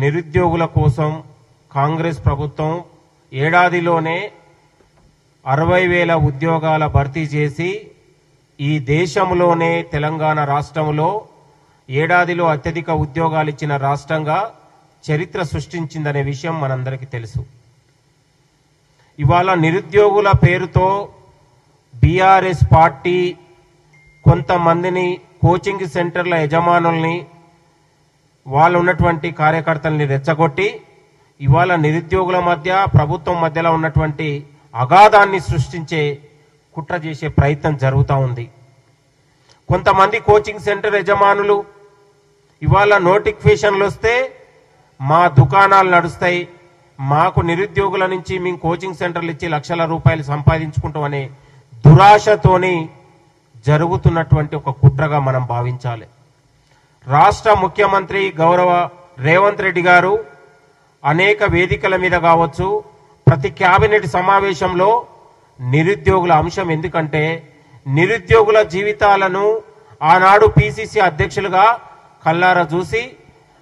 నిరుద్యోగుల కోసం కాంగ్రెస్ ప్రభుత్వం ఏడాదిలోనే అరవై వేల ఉద్యోగాల భర్తీ చేసి ఈ దేశంలోనే తెలంగాణ రాష్ట్రంలో ఏడాదిలో అత్యధిక ఉద్యోగాలు ఇచ్చిన రాష్ట్రంగా చరిత్ర సృష్టించిందనే విషయం మనందరికీ తెలుసు. ఇవాళ నిరుద్యోగుల పేరుతో బీఆర్ఎస్ పార్టీ కొంతమందిని కోచింగ్ సెంటర్ల యజమానుల్ని వాళ్ళు ఉన్నటువంటి కార్యకర్తల్ని రెచ్చగొట్టి ఇవాళ నిరుద్యోగుల మధ్య ప్రభుత్వం మధ్యలో ఉన్నటువంటి అగాధాన్ని సృష్టించే కుట్ర చేసే ప్రయత్నం జరుగుతూ ఉంది. కొంతమంది కోచింగ్ సెంటర్ యజమానులు ఇవాళ నోటిఫికేషన్లు వస్తే మా దుకాణాలు నడుస్తాయి మాకు నిరుద్యోగుల నుంచి మేము కోచింగ్ సెంటర్లు ఇచ్చి లక్షల రూపాయలు సంపాదించుకుంటామనే దురాశతోని జరుగుతున్నటువంటి ఒక కుట్రగా మనం భావించాలి. రాష్ట్ర ముఖ్యమంత్రి గౌరవ రేవంత్ రెడ్డి గారు అనేక వేదికల మీద కావచ్చు ప్రతి క్యాబినెట్ సమావేశంలో నిరుద్యోగుల అంశం ఎందుకంటే నిరుద్యోగుల జీవితాలను ఆనాడు పిసిసి అధ్యక్షులుగా కల్లారా చూసి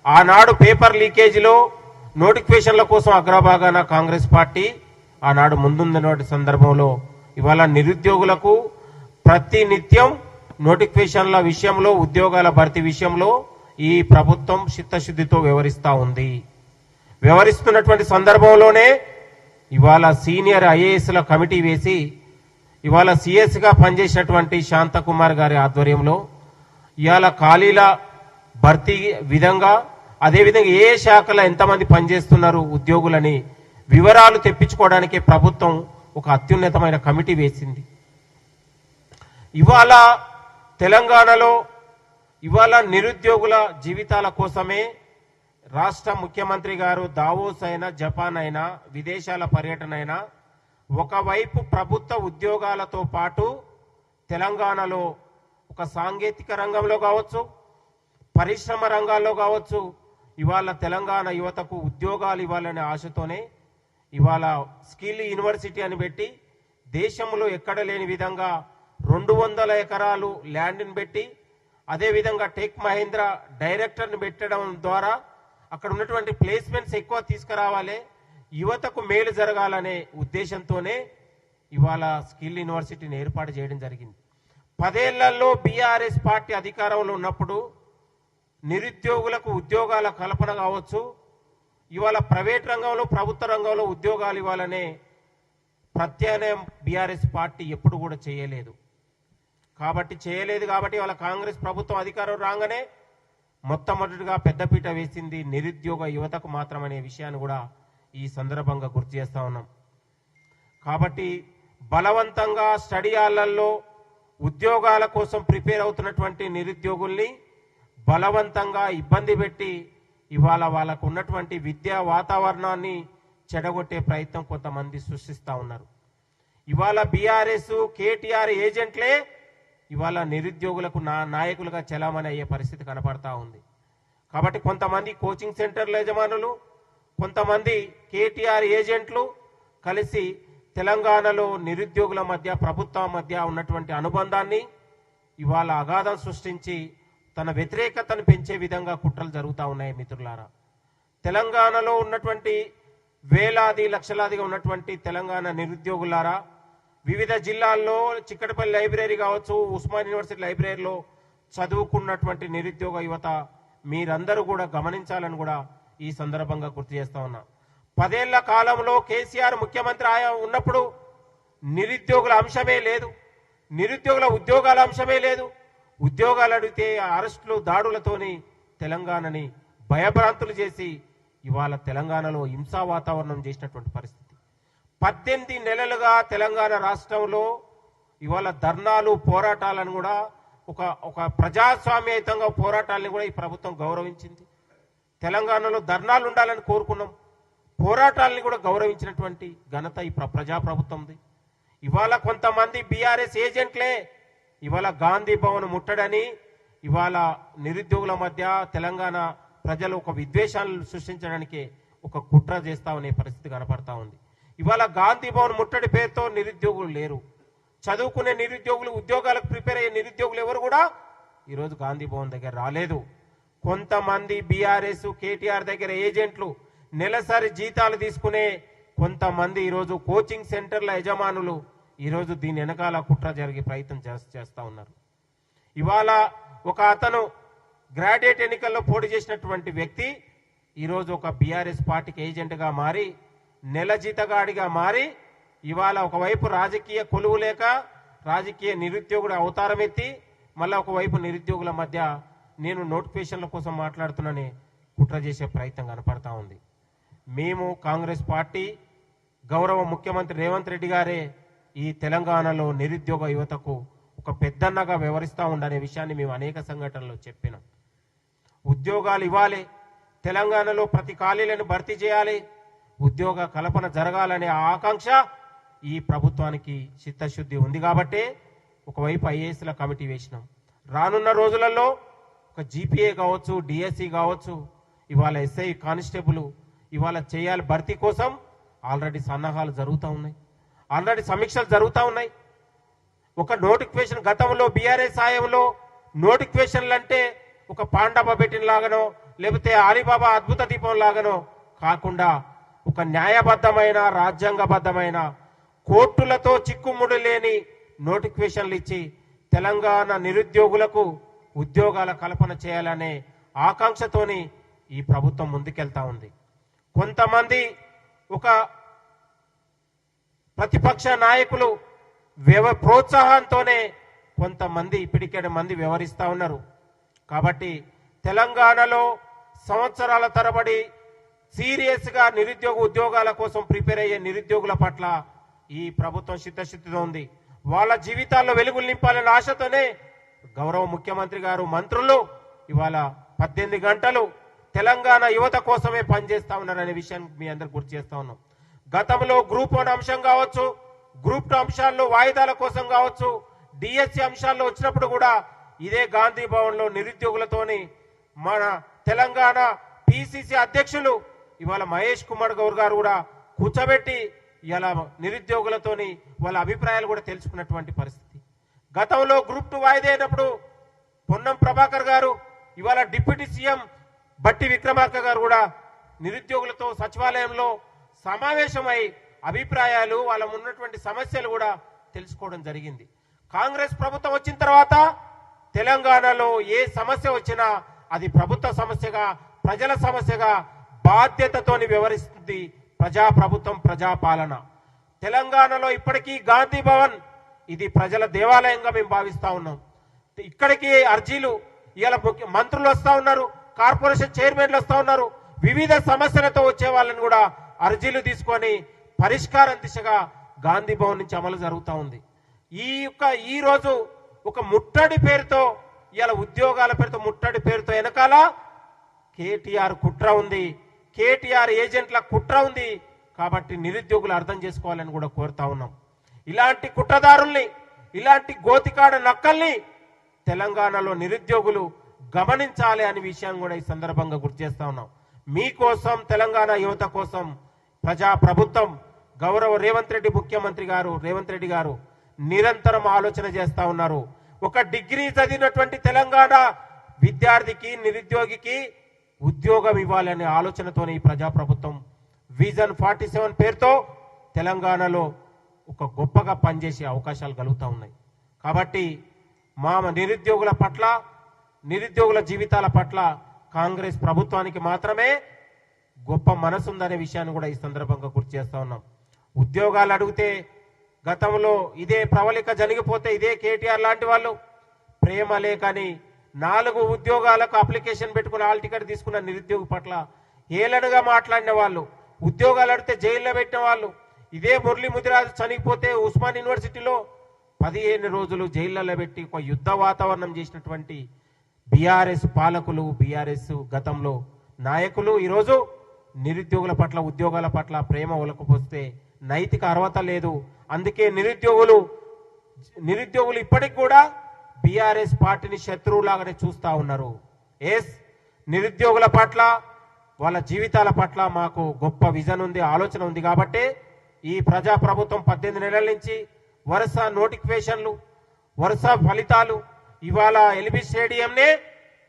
ఆనాడు పేపర్ లీకేజీలో నోటిఫికేషన్ల కోసం అగ్రభాగాన కాంగ్రెస్ పార్టీ ఆనాడు ముందున్నటువంటి సందర్భంలో ఇవాళ నిరుద్యోగులకు ప్రతి నిత్యం నోటిఫికేషన్ల విషయంలో ఉద్యోగాల భర్తీ విషయంలో ఈ ప్రభుత్వం చిత్తశుద్ధితో వ్యవహరిస్తూ ఉంది. వ్యవహరిస్తున్నటువంటి సందర్భంలోనే ఇవాళ సీనియర్ ఐఏఎస్ల కమిటీ వేసి ఇవాళ సిఎస్గా పనిచేసినటువంటి శాంతకుమార్ గారి ఆధ్వర్యంలో ఇవాళ ఖాళీల భర్తీ విధంగా అదేవిధంగా ఏ శాఖలో ఎంతమంది పనిచేస్తున్నారు ఉద్యోగులని వివరాలు తెప్పించుకోవడానికి ప్రభుత్వం ఒక అత్యున్నతమైన కమిటీ వేసింది. ఇవాళ తెలంగాణలో ఇవాళ నిరుద్యోగుల జీవితాల కోసమే రాష్ట్ర ముఖ్యమంత్రి గారు దావోస్ అయినా జపాన్ అయినా విదేశాల పర్యటన అయినా ఒకవైపు ప్రభుత్వ ఉద్యోగాలతో పాటు తెలంగాణలో ఒక సాంకేతిక రంగంలో కావచ్చు పరిశ్రమ రంగాల్లో కావచ్చు ఇవాళ తెలంగాణ యువతకు ఉద్యోగాలు ఇవ్వాలనే ఆశతోనే ఇవాళ స్కిల్ యూనివర్సిటీ అని పెట్టి దేశంలో ఎక్కడ లేని విధంగా రెండు వందల ఎకరాలు ల్యాండ్ని పెట్టి అదేవిధంగా టెక్ మహేంద్ర డైరెక్టర్ని పెట్టడం ద్వారా అక్కడ ఉన్నటువంటి ప్లేస్మెంట్స్ ఎక్కువ తీసుకురావాలి యువతకు మేలు జరగాలనే ఉద్దేశంతోనే ఇవాళ స్కిల్ యూనివర్సిటీని ఏర్పాటు చేయడం జరిగింది. పదేళ్ళలో బీఆర్ఎస్ పార్టీ అధికారంలో ఉన్నప్పుడు నిరుద్యోగులకు ఉద్యోగాల కల్పన కావచ్చు ఇవాళ ప్రైవేట్ రంగంలో ప్రభుత్వ రంగంలో ఉద్యోగాలు ఇవ్వాలనే ప్రత్యామ్నాయం బీఆర్ఎస్ పార్టీ ఎప్పుడు కూడా చేయలేదు. కాబట్టి చేయలేదు కాబట్టి వాళ్ళ కాంగ్రెస్ ప్రభుత్వం అధికారం రాగానే మొట్టమొదటిగా పెద్దపీట వేసింది నిరుద్యోగ యువతకు మాత్రమనే విషయాన్ని కూడా ఈ సందర్భంగా గుర్తు చేస్తా ఉన్నాం. కాబట్టి బలవంతంగా స్టడీ హాళ్ళలో ఉద్యోగాల కోసం ప్రిపేర్ అవుతున్నటువంటి నిరుద్యోగుల్ని బలవంతంగా ఇబ్బంది పెట్టి ఇవాళ వాళ్ళకు ఉన్నటువంటి విద్యా వాతావరణాన్ని చెడగొట్టే ప్రయత్నం కొంతమంది సృష్టిస్తూ ఉన్నారు. ఇవాళ బీఆర్ఎస్ కేటీఆర్ ఏజెంట్లే ఇవాళ నిరుద్యోగులకు నా నాయకులుగా చలామణి అయ్యే పరిస్థితి కనపడతా ఉంది. కాబట్టి కొంతమంది కోచింగ్ సెంటర్ల యజమానులు కొంతమంది కేటీఆర్ ఏజెంట్లు కలిసి తెలంగాణలో నిరుద్యోగుల మధ్య ప్రభుత్వం మధ్య ఉన్నటువంటి అనుబంధాన్ని ఇవాళ అగాధం సృష్టించి తన వ్యతిరేకతను పెంచే విధంగా కుట్రలు జరుగుతూ ఉన్నాయి మిత్రులారా. తెలంగాణలో ఉన్నటువంటి వేలాది లక్షలాదిగా ఉన్నటువంటి తెలంగాణ నిరుద్యోగులారా వివిధ జిల్లాల్లో చిక్కటపల్లి లైబ్రరీ కావచ్చు ఉస్మాన్ యూనివర్సిటీ లైబ్రరీలో చదువుకున్నటువంటి నిరుద్యోగ యువత మీరందరూ కూడా గమనించాలని కూడా ఈ సందర్భంగా గుర్తు చేస్తా ఉన్నా. పదేళ్ళ కాలంలో కేసీఆర్ ముఖ్యమంత్రి ఆయా ఉన్నప్పుడు నిరుద్యోగుల అంశమే లేదు నిరుద్యోగుల ఉద్యోగాల అంశమే లేదు. ఉద్యోగాలు అడిగితే అరెస్టులు దాడులతోని తెలంగాణని భయభ్రాంతులు చేసి ఇవాళ తెలంగాణలో హింసా వాతావరణం చేసినటువంటి పరిస్థితి. పద్దెనిమిది నెలలుగా తెలంగాణ రాష్ట్రంలో ఇవాళ ధర్నాలు పోరాటాలను కూడా ఒక ఒక ప్రజాస్వామ్యయుతంగా పోరాటాలను కూడా ఈ ప్రభుత్వం గౌరవించింది. తెలంగాణలో ధర్నాలు ఉండాలని కోరుకున్నాం. పోరాటాలని కూడా గౌరవించినటువంటి ఘనత ఈ ప్ర- ప్రజాప్రభుత్వంది. ఇవాళ కొంతమంది బీఆర్ఎస్ ఏజెంట్లే ఇవాళ గాంధీ భవన్ ముట్టడని ఇవాళ నిరుద్యోగుల మధ్య తెలంగాణ ప్రజలు ఒక విద్వేషాలను సృష్టించడానికి ఒక కుట్ర చేస్తా అనే పరిస్థితి కనపడతా ఉంది. ఇవాళ గాంధీ భవన్ ముట్టడి పేరుతో నిరుద్యోగులు లేరు. చదువుకునే నిరుద్యోగులు ఉద్యోగాలకు ప్రిపేర్ అయ్యే నిరుద్యోగులు ఎవరు కూడా ఈరోజు గాంధీ భవన్ దగ్గర రాలేదు. కొంతమంది బీఆర్ఎస్ కేటీఆర్ దగ్గర ఏజెంట్లు నెలసరి జీతాలు తీసుకునే కొంతమంది ఈరోజు కోచింగ్ సెంటర్ల యజమానులు ఈరోజు దీని వెనకాల కుట్ర జరిగే ప్రయత్నం చేస్తూ ఉన్నారు. ఇవాళ ఒక అతను గ్రాడ్యుయేట్ ఎన్నికల్లో పోటీ చేసినటువంటి వ్యక్తి ఈరోజు ఒక బీఆర్ఎస్ పార్టీకి ఏజెంట్గా మారి నెల జీతగాడిగా మారి ఇవాళ ఒకవైపు రాజకీయ కొలువు లేక రాజకీయ నిరుద్యోగుడు అవతారం ఎత్తి మళ్ళీ ఒకవైపు నిరుద్యోగుల మధ్య నేను నోటిఫికేషన్ల కోసం మాట్లాడుతున్నానని కుట్ర చేసే ప్రయత్నం కనపడతా ఉంది. మేము కాంగ్రెస్ పార్టీ గౌరవ ముఖ్యమంత్రి రేవంత్ రెడ్డి గారే ఈ తెలంగాణలో నిరుద్యోగ యువతకు ఒక పెద్దన్నగా వ్యవహరిస్తూ ఉండనే విషయాన్ని మేము అనేక సంఘటనలో చెప్పినాం. ఉద్యోగాలు ఇవ్వాలి. తెలంగాణలో ప్రతి ఖాళీలను భర్తీ చేయాలి. ఉద్యోగ కల్పన జరగాలనే ఆకాంక్ష ఈ ప్రభుత్వానికి చిత్తశుద్ధి ఉంది కాబట్టే ఒకవైపు ఐఏఎస్ల కమిటీ వేసినాం. రానున్న రోజులలో ఒక జీపీఏ కావచ్చు డిఎస్సి కావచ్చు ఇవాళ ఎస్ఐ కానిస్టేబుల్ ఇవాళ చేయాలి భర్తీ కోసం ఆల్రెడీ సన్నాహాలు జరుగుతూ ఉన్నాయి. ఆల్రెడీ సమీక్షలు జరుగుతూ ఉన్నాయి. ఒక నోటిఫికేషన్ గతంలో బీఆర్ఎస్ సాయంలో నోటిఫికేషన్లు అంటే ఒక పాండవ పెట్టిన లాగానో లేకపోతే అలీబాబా అద్భుత దీపం లాగానో కాకుండా ఒక న్యాయబద్ధమైన రాజ్యాంగబద్ధమైన కోర్టులతో చిక్కుముడి లేని నోటిఫికేషన్లు ఇచ్చి తెలంగాణ నిరుద్యోగులకు ఉద్యోగాల కల్పన చేయాలనే ఆకాంక్షతోని ఈ ప్రభుత్వం ముందుకెళ్తా ఉంది. కొంతమంది ఒక ప్రతిపక్ష నాయకులు వ్యవ ప్రోత్సాహంతోనే కొంతమంది ఇప్పటికేడు మంది వ్యవహరిస్తా ఉన్నారు. కాబట్టి తెలంగాణలో సంవత్సరాల తరబడి సీరియస్గా నిరుద్యోగ ఉద్యోగాల కోసం ప్రిపేర్ అయ్యే నిరుద్యోగుల పట్ల ఈ ప్రభుత్వం చిత్తశుద్ధితో ఉంది. వాళ్ళ జీవితాల్లో వెలుగులు నింపాలనే ఆశతోనే గౌరవ ముఖ్యమంత్రి గారు మంత్రులు ఇవాళ పద్దెనిమిది గంటలు తెలంగాణ యువత కోసమే పనిచేస్తా ఉన్నారనే విషయాన్ని మీ అందరు గుర్తు చేస్తా ఉన్నాం. గతంలో గ్రూప్ వన్ అంశం కావచ్చు గ్రూప్ టూ అంశాల్లో వాయిదాల కోసం కావచ్చు డిఎస్సి అంశాల్లో వచ్చినప్పుడు కూడా ఇదే గాంధీ భవన్లో నిరుద్యోగులతోని మన తెలంగాణ పిసిసి అధ్యక్షులు ఇవాళ మహేష్ కుమార్ గౌర్ గారు కూడా కూర్చోబెట్టి ఇలా నిరుద్యోగులతోని వాళ్ళ అభిప్రాయాలు కూడా తెలుసుకున్నటువంటి పరిస్థితి. గతంలో గ్రూప్ టూ వాయిదా అయినప్పుడు పొన్నం ప్రభాకర్ గారు ఇవాళ డిప్యూటీ సీఎం బట్టి విక్రమార్క గారు కూడా నిరుద్యోగులతో సచివాలయంలో సమావేశమై అభిప్రాయాలు వాళ్ళ ఉన్నటువంటి సమస్యలు కూడా తెలుసుకోవడం జరిగింది. కాంగ్రెస్ ప్రభుత్వం వచ్చిన తర్వాత తెలంగాణలో ఏ సమస్య వచ్చినా అది ప్రభుత్వ సమస్యగా ప్రజల సమస్యగా బాధ్యతతోని వ్యవహరిస్తుంది ప్రజా ప్రభుత్వం ప్రజాపాలన. తెలంగాణలో ఇప్పటికీ గాంధీ భవన్ ఇది ప్రజల దేవాలయంగా మేము భావిస్తా ఉన్నాం. ఇక్కడికి అర్జీలు ఇవాళ ముఖ్య మంత్రులు వస్తూ ఉన్నారు కార్పొరేషన్ చైర్మన్లు వస్తూ ఉన్నారు. వివిధ సమస్యలతో వచ్చే వాళ్ళని కూడా అర్జీలు తీసుకొని పరిష్కారం దిశగా గాంధీ భవన్ నుంచి అమలు జరుగుతూ ఉంది. ఈ యొక్క ఈరోజు ఒక ముట్టడి పేరుతో ఇవాళ ఉద్యోగాల పేరుతో ముట్టడి పేరుతో వెనకాల కేటీఆర్ కుట్ర ఉంది. కేటీఆర్ ఏజెంట్ల కుట్ర ఉంది కాబట్టి నిరుద్యోగులు అర్థం చేసుకోవాలని కూడా కోరుతా ఉన్నాం. ఇలాంటి కుట్రదారుల్ని ఇలాంటి గోతికాడ నక్కల్ని తెలంగాణలో నిరుద్యోగులు గమనించాలి అనే విషయాన్ని కూడా ఈ సందర్భంగా గుర్తు చేస్తా ఉన్నాం. మీకోసం తెలంగాణ యువత కోసం ప్రజా ప్రభుత్వం గౌరవ రేవంత్ రెడ్డి ముఖ్యమంత్రి గారు రేవంత్ రెడ్డి గారు నిరంతరం ఆలోచన చేస్తా ఉన్నారు. ఒక డిగ్రీ చదివినటువంటి తెలంగాణ విద్యార్థికి నిరుద్యోగికి ఉద్యోగం ఇవ్వాలనే ఆలోచనతోనే ఈ ప్రజా ప్రభుత్వం విజన్ ఫార్టీ సెవెన్ పేరుతో తెలంగాణలో ఒక గొప్పగా పనిచేసే అవకాశాలు కలుగుతూ ఉన్నాయి. కాబట్టి మా నిరుద్యోగుల పట్ల నిరుద్యోగుల జీవితాల పట్ల కాంగ్రెస్ ప్రభుత్వానికి మాత్రమే గొప్ప మనసుందనే విషయాన్ని కూడా ఈ సందర్భంగా గుర్తు చేస్తూ ఉన్నాం. ఉద్యోగాలు అడిగితే గతంలో ఇదే ప్రవళిక జరిగిపోతే ఇదే కేటీఆర్ లాంటి వాళ్ళు ప్రేమ లేకని నాలుగు ఉద్యోగాలకు అప్లికేషన్ పెట్టుకుని ఆల్ టికెట్ తీసుకున్న నిరుద్యోగ పట్ల ఏలనగా మాట్లాడిన వాళ్ళు ఉద్యోగాలు అడిగితే జైల్లో పెట్టిన వాళ్ళు ఇదే మురళీ ముదిరాజు చనిపోతే ఉస్మాన్ యూనివర్సిటీలో పదిహేను రోజులు జైళ్ళలో పెట్టి ఒక యుద్ధ వాతావరణం చేసినటువంటి బీఆర్ఎస్ పాలకులు బీఆర్ఎస్ గతంలో నాయకులు ఈరోజు నిరుద్యోగుల పట్ల ఉద్యోగాల పట్ల ప్రేమ ఒలకపోస్తే నైతిక అర్హత లేదు. అందుకే నిరుద్యోగులు నిరుద్యోగులు ఇప్పటికి కూడా బీఆర్ఎస్ పార్టీని శత్రువులాగానే చూస్తా ఉన్నారు. ఎస్ నిరుద్యోగుల పట్ల వాళ్ళ జీవితాల పట్ల మాకు గొప్ప విజన్ ఉంది ఆలోచన ఉంది కాబట్టి ఈ ప్రజా ప్రభుత్వం పద్దెనిమిది నెలల నుంచి వరుస నోటిఫికేషన్లు వరుస ఫలితాలు ఇవాళ ఎల్బీ స్టేడియంనే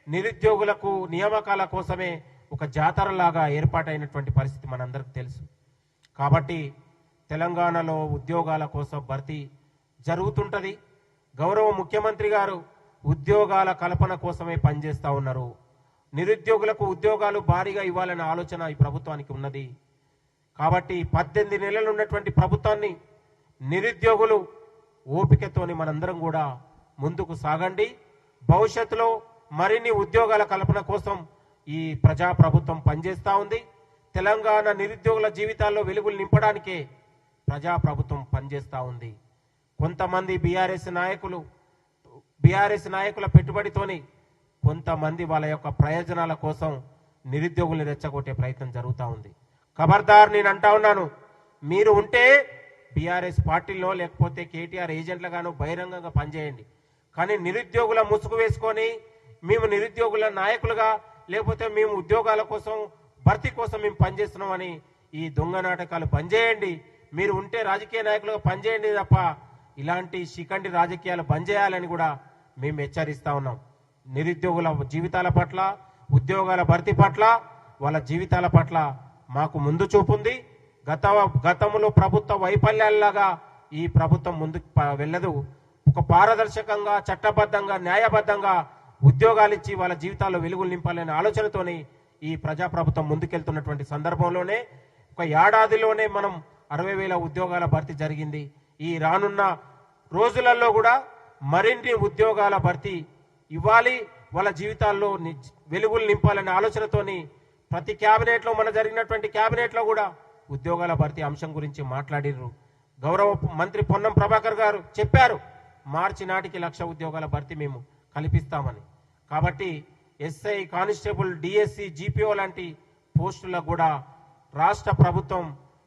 నిరుద్యోగులకు నియామకాల కోసమే ఒక జాతరలాగా ఏర్పాటైనటువంటి పరిస్థితి మనందరికి తెలుసు. కాబట్టి తెలంగాణలో ఉద్యోగాల కోసం భర్తీ జరుగుతుంటది. గౌరవ ముఖ్యమంత్రి గారు ఉద్యోగాల కల్పన కోసమే పనిచేస్తూ ఉన్నారు. నిరుద్యోగులకు ఉద్యోగాలు భారీగా ఇవ్వాలనే ఆలోచన ఈ ప్రభుత్వానికి ఉన్నది. కాబట్టి పద్దెనిమిది నెలలు ఉన్నటువంటి ప్రభుత్వాన్ని నిరుద్యోగులు ఓపికతోని మనందరం కూడా ముందుకు సాగండి. భవిష్యత్తులో మరిన్ని ఉద్యోగాల కల్పన కోసం ఈ ప్రజా ప్రభుత్వం ఉంది. తెలంగాణ నిరుద్యోగుల జీవితాల్లో వెలుగులు నింపడానికే ప్రజా ప్రభుత్వం ఉంది. కొంతమంది బీఆర్ఎస్ నాయకులు బీఆర్ఎస్ నాయకుల పెట్టుబడితోని కొంతమంది వాళ్ళ యొక్క ప్రయోజనాల కోసం నిరుద్యోగుల్ని రెచ్చగొట్టే ప్రయత్నం జరుగుతూ ఉంది. ఖబర్దార్ నేను అంటా ఉన్నాను మీరు ఉంటే బీఆర్ఎస్ పార్టీలో లేకపోతే కేటీఆర్ ఏజెంట్లుగాను బహిరంగంగా పనిచేయండి. కానీ నిరుద్యోగుల ముసుగు వేసుకొని మేము నిరుద్యోగుల నాయకులుగా లేకపోతే మేము ఉద్యోగాల కోసం భర్తీ కోసం మేము పనిచేస్తున్నామని ఈ దొంగ నాటకాలు పనిచేయండి మీరు ఉంటే రాజకీయ నాయకులుగా పనిచేయండి తప్ప ఇలాంటి శిఖండి రాజకీయాలు బంద్ చేయాలని కూడా మేము హెచ్చరిస్తా ఉన్నాం. నిరుద్యోగుల జీవితాల పట్ల ఉద్యోగాల భర్తీ పట్ల వాళ్ళ జీవితాల పట్ల మాకు ముందు చూపుంది. గత గతంలో ప్రభుత్వ వైఫల్యాలలాగా ఈ ప్రభుత్వం ముందుకు ప- వెళ్ళదు. ఒక పారదర్శకంగా చట్టబద్ధంగా న్యాయబద్ధంగా ఉద్యోగాలు ఇచ్చి వాళ్ళ జీవితాల్లో వెలుగులు నింపాలనే ఆలోచనతోని ఈ ప్రజాప్రభుత్వం ముందుకెళ్తున్నటువంటి సందర్భంలోనే ఒక ఏడాదిలోనే మనం అరవై వేల ఉద్యోగాల భర్తీ జరిగింది. ఈ రానున్న రోజులలో కూడా మరిన్ని ఉద్యోగాల భర్తీ ఇవ్వాలి. వాళ్ళ జీవితాల్లో వెలుగులు నింపాలనే ఆలోచనతోని ప్రతి క్యాబినెట్లో మన జరిగినటువంటి క్యాబినెట్లో కూడా ఉద్యోగాల భర్తీ అంశం గురించి మాట్లాడిర్రు. గౌరవ మంత్రి పొన్నం ప్రభాకర్ గారు చెప్పారు మార్చి నాటికి లక్ష ఉద్యోగాల భర్తీ మేము కల్పిస్తామని. కాబట్టి ఎస్ఐ కానిస్టేబుల్ డిఎస్సి జీపీఓ లాంటి పోస్టులకు కూడా రాష్ట్ర ప్రభుత్వం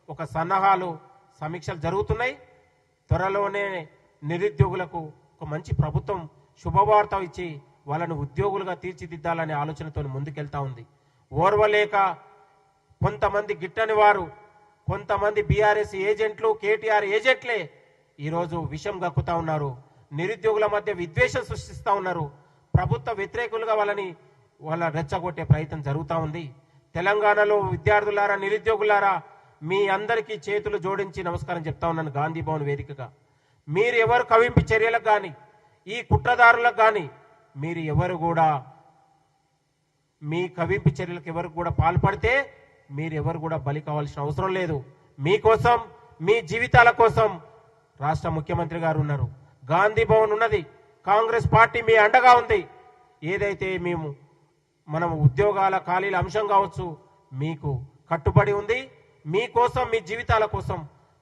ఒక సన్నాహాలు సమీక్షలు జరుగుతున్నాయి. త్వరలోనే నిరుద్యోగులకు ఒక మంచి ప్రభుత్వం శుభవార్త ఇచ్చి వాళ్ళను ఉద్యోగులుగా తీర్చిదిద్దాలనే ఆలోచనతో ముందుకెళ్తా ఉంది. ఓర్వలేక కొంతమంది గిట్టని వారు కొంతమంది బీఆర్ఎస్ ఏజెంట్లు కేటీఆర్ ఏజెంట్లే ఈరోజు విషం గక్కుతా ఉన్నారు. నిరుద్యోగుల మధ్య విద్వేషం సృష్టిస్తూ ఉన్నారు. ప్రభుత్వ వ్యతిరేకులుగా వాళ్ళని వాళ్ళ రెచ్చగొట్టే ప్రయత్నం జరుగుతూ ఉంది. తెలంగాణలో విద్యార్థులారా నిరుద్యోగులారా మీ అందరికీ చేతులు జోడించి నమస్కారం చెప్తా ఉన్నాను గాంధీ భవన్ వేదికగా. మీరు ఎవరు కవింపు చర్యలకు కానీ ఈ కుట్రదారులకు కానీ మీరు ఎవరు కూడా మీ కవింపు చర్యలకు ఎవరు కూడా పాల్పడితే మీరు ఎవరు కూడా బలి కావాల్సిన అవసరం లేదు. మీకోసం మీ జీవితాల కోసం రాష్ట్ర ముఖ్యమంత్రి గారు ఉన్నారు. గాంధీ భవన్ ఉన్నది. కాంగ్రెస్ పార్టీ మీ అండగా ఉంది. ఏదైతే మేము మనం ఉద్యోగాల ఖాళీల అంశం కావచ్చు మీకు కట్టుబడి ఉంది. మీకోసం మీ జీవితాల కోసం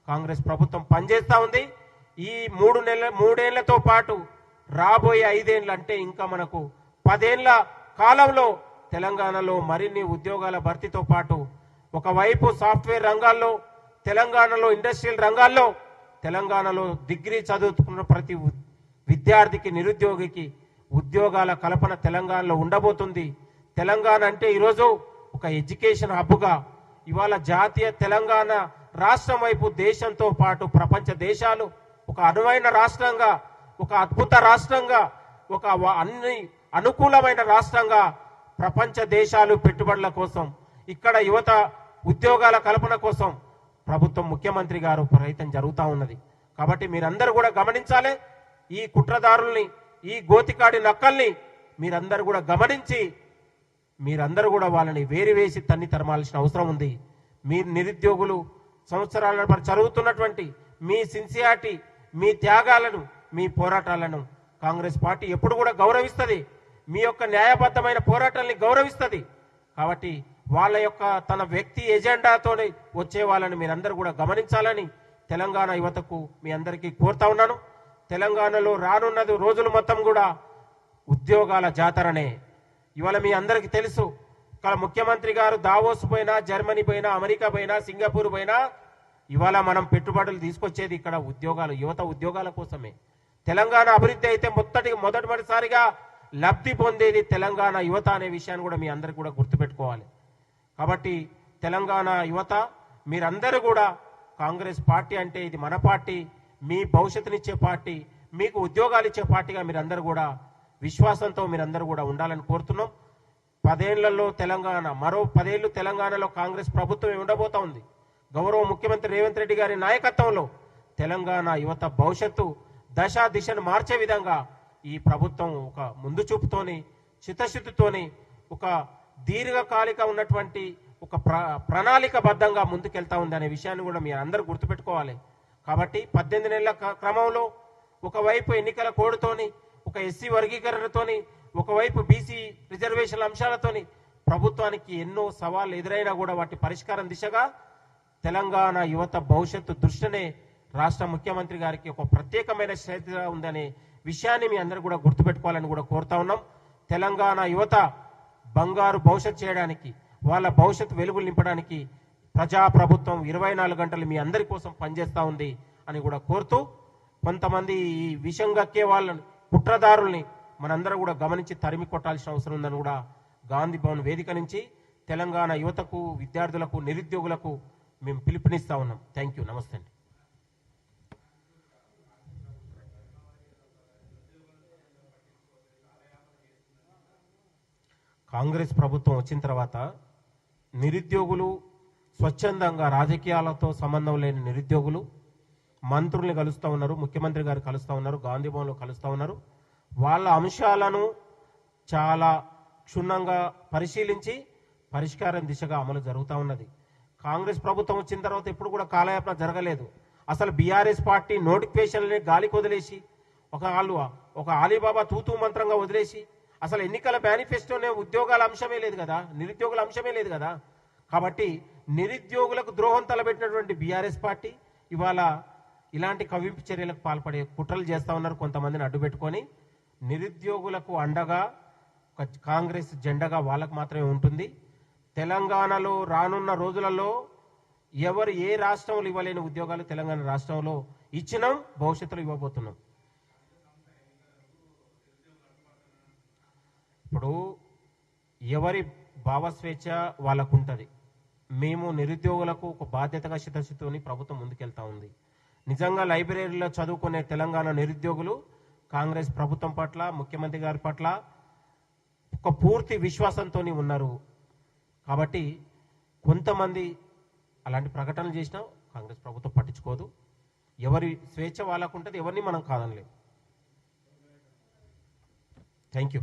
కాంగ్రెస్ ప్రభుత్వం పనిచేస్తూ ఉంది. ఈ మూడు నెలల మూడేళ్ళతో పాటు రాబోయే ఐదేళ్ళు అంటే ఇంకా మనకు పదేళ్ళ కాలంలో తెలంగాణలో మరిన్ని ఉద్యోగాల భర్తీతో పాటు ఒకవైపు సాఫ్ట్వేర్ రంగాల్లో తెలంగాణలో ఇండస్ట్రియల్ రంగాల్లో తెలంగాణలో డిగ్రీ చదువుతున్న ప్రతి విద్యార్థికి నిరుద్యోగికి ఉద్యోగాల కల్పన తెలంగాణలో ఉండబోతుంది. తెలంగాణ అంటే ఈరోజు ఒక ఎడ్యుకేషన్ హబ్గా ఇవాళ జాతీయ తెలంగాణ రాష్ట్రం వైపు దేశంతో పాటు ప్రపంచ దేశాలు ఒక అనువైన రాష్ట్రంగా ఒక అద్భుత రాష్ట్రంగా ఒక అన్ని అనుకూలమైన రాష్ట్రంగా ప్రపంచ దేశాలు పెట్టుబడుల కోసం ఇక్కడ యువత ఉద్యోగాల కల్పన కోసం ప్రభుత్వం ముఖ్యమంత్రి గారు ప్రయత్నం జరుగుతూ ఉన్నది. కాబట్టి మీరందరూ కూడా గమనించాలి ఈ కుట్రదారుల్ని ఈ గోతికాడి నక్కల్ని మీరందరూ కూడా గమనించి మీరందరూ కూడా వాళ్ళని వేరువేసి తన్ని తరమాల్సిన అవసరం ఉంది. మీరు నిరుద్యోగులు సంవత్సరాల పాటు చదువుతున్నటువంటి మీ సిన్సియారిటీ మీ త్యాగాలను మీ పోరాటాలను కాంగ్రెస్ పార్టీ ఎప్పుడు కూడా గౌరవిస్తుంది. మీ యొక్క న్యాయబద్ధమైన పోరాటాల్ని గౌరవిస్తుంది. కాబట్టి వాళ్ళ యొక్క తన వ్యక్తి ఎజెండాతోనే వచ్చే వాళ్ళని మీరందరూ కూడా గమనించాలని తెలంగాణ యువతకు మీ అందరికీ కోరుతా ఉన్నాను. తెలంగాణలో రానున్నది రోజులు మొత్తం కూడా ఉద్యోగాల జాతరనే. ఇవాళ మీ అందరికీ తెలుసు. ఇక్కడ ముఖ్యమంత్రి గారు దావోస్ పోయినా జర్మనీ పోయినా అమెరికా పోయినా సింగపూర్ పోయినా ఇవాళ మనం పెట్టుబడులు తీసుకొచ్చేది ఇక్కడ ఉద్యోగాలు యువత ఉద్యోగాల కోసమే. తెలంగాణ అభివృద్ధి అయితే మొత్తటి మొదటిసారిగా లబ్ధి పొందేది తెలంగాణ యువత అనే విషయాన్ని కూడా మీ అందరికి కూడా గుర్తుపెట్టుకోవాలి. కాబట్టి తెలంగాణ యువత మీరందరూ కూడా కాంగ్రెస్ పార్టీ అంటే ఇది మన పార్టీ మీ భవిష్యత్తునిచ్చే పార్టీ మీకు ఉద్యోగాలు ఇచ్చే పార్టీగా మీరందరూ కూడా విశ్వాసంతో మీరందరూ కూడా ఉండాలని కోరుతున్నాం. పదేళ్ళలో తెలంగాణ మరో పదేళ్ళు తెలంగాణలో కాంగ్రెస్ ప్రభుత్వం ఉండబోతా ఉంది. గౌరవ ముఖ్యమంత్రి రేవంత్ రెడ్డి గారి నాయకత్వంలో తెలంగాణ యువత భవిష్యత్తు దశ దిశను మార్చే విధంగా ఈ ప్రభుత్వం ఒక ముందు చూపుతోని చిత్తశుద్ధితోని ఒక దీర్ఘకాలిక ఉన్నటువంటి ఒక ప్ర ప్రణాళికబద్ధంగా ముందుకెళ్తా ఉంది అనే విషయాన్ని కూడా మీరు అందరూ గుర్తుపెట్టుకోవాలి. కాబట్టి పద్దెనిమిది నెలల క- క్రమంలో ఒకవైపు ఎన్నికల కోడుతోని ఒక ఎస్సీ వర్గీకరణతోని ఒకవైపు బీసీ రిజర్వేషన్ల అంశాలతోని ప్రభుత్వానికి ఎన్నో సవాళ్ళు ఎదురైనా కూడా వాటి పరిష్కారం దిశగా తెలంగాణ యువత భవిష్యత్తు దృష్టినే రాష్ట్ర ముఖ్యమంత్రి గారికి ఒక ప్రత్యేకమైన శ్రద్ధ ఉందనే విషయాన్ని మీ అందరూ కూడా గుర్తుపెట్టుకోవాలని కూడా కోరుతా ఉన్నాం. తెలంగాణ యువత బంగారు భవిష్యత్ చేయడానికి వాళ్ళ భవిష్యత్తు వెలుగులు నింపడానికి ప్రజా ప్రభుత్వం ఇరవై నాలుగు గంటలు మీ అందరి కోసం పనిచేస్తూ ఉంది అని కూడా కోరుతూ కొంతమంది ఈ విషం గక్కే కుట్రదారుల్ని మనందరం కూడా గమనించి తరిమి కొట్టాల్సిన అవసరం ఉందని కూడా గాంధీ భవన్ వేదిక నుంచి తెలంగాణ యువతకు విద్యార్థులకు నిరుద్యోగులకు మేము పిలుపునిస్తా ఉన్నాం. థ్యాంక్ యూ నమస్తే అండి. కాంగ్రెస్ ప్రభుత్వం వచ్చిన తర్వాత నిరుద్యోగులు స్వచ్ఛందంగా రాజకీయాలతో సంబంధం లేని నిరుద్యోగులు మంత్రుల్ని కలుస్తూ ఉన్నారు ముఖ్యమంత్రి గారు కలుస్తూ ఉన్నారు గాంధీభవన్లో కలుస్తూ ఉన్నారు. వాళ్ళ అంశాలను చాలా క్షుణ్ణంగా పరిశీలించి పరిష్కారం దిశగా అమలు జరుగుతూ ఉన్నది. కాంగ్రెస్ ప్రభుత్వం వచ్చిన తర్వాత ఎప్పుడు కూడా కాలయాపన జరగలేదు. అసలు బీఆర్ఎస్ పార్టీ నోటిఫికేషన్లని గాలికి వదిలేసి ఒక వాళ్ళు ఒక ఆలీబాబా తూతూ మంత్రంగా వదిలేసి అసలు ఎన్నికల మేనిఫెస్టోనే ఉద్యోగాల అంశమే లేదు కదా నిరుద్యోగుల అంశమే లేదు కదా. కాబట్టి నిరుద్యోగులకు ద్రోహం తలబెట్టినటువంటి బీఆర్ఎస్ పార్టీ ఇవాళ ఇలాంటి కవింపు చర్యలకు పాల్పడే కుట్రలు చేస్తా ఉన్నారు కొంతమందిని అడ్డుపెట్టుకొని. నిరుద్యోగులకు అండగా ఒక కాంగ్రెస్ జెండగా వాళ్ళకు మాత్రమే ఉంటుంది. తెలంగాణలో రానున్న రోజులలో ఎవరు ఏ రాష్ట్రంలో ఇవ్వలేని ఉద్యోగాలు తెలంగాణ రాష్ట్రంలో ఇచ్చినాం భవిష్యత్తులో ఇవ్వబోతున్నాం. ఇప్పుడు ఎవరి భావస్వేచ్ఛ వాళ్ళకు ఉంటుంది మేము నిరుద్యోగులకు ఒక బాధ్యతగా చిత్తశుద్ధితోని ప్రభుత్వం ముందుకెళ్తా ఉంది. నిజంగా లైబ్రరీలో చదువుకునే తెలంగాణ నిరుద్యోగులు కాంగ్రెస్ ప్రభుత్వం పట్ల ముఖ్యమంత్రి గారి పట్ల ఒక పూర్తి విశ్వాసంతో ఉన్నారు. కాబట్టి కొంతమంది అలాంటి ప్రకటనలు చేసినా కాంగ్రెస్ ప్రభుత్వం పట్టించుకోదు. ఎవరి స్వేచ్ఛ వాళ్ళకు ఉంటుంది ఎవరిని మనం కాదనలేము థ్యాంక్ యూ.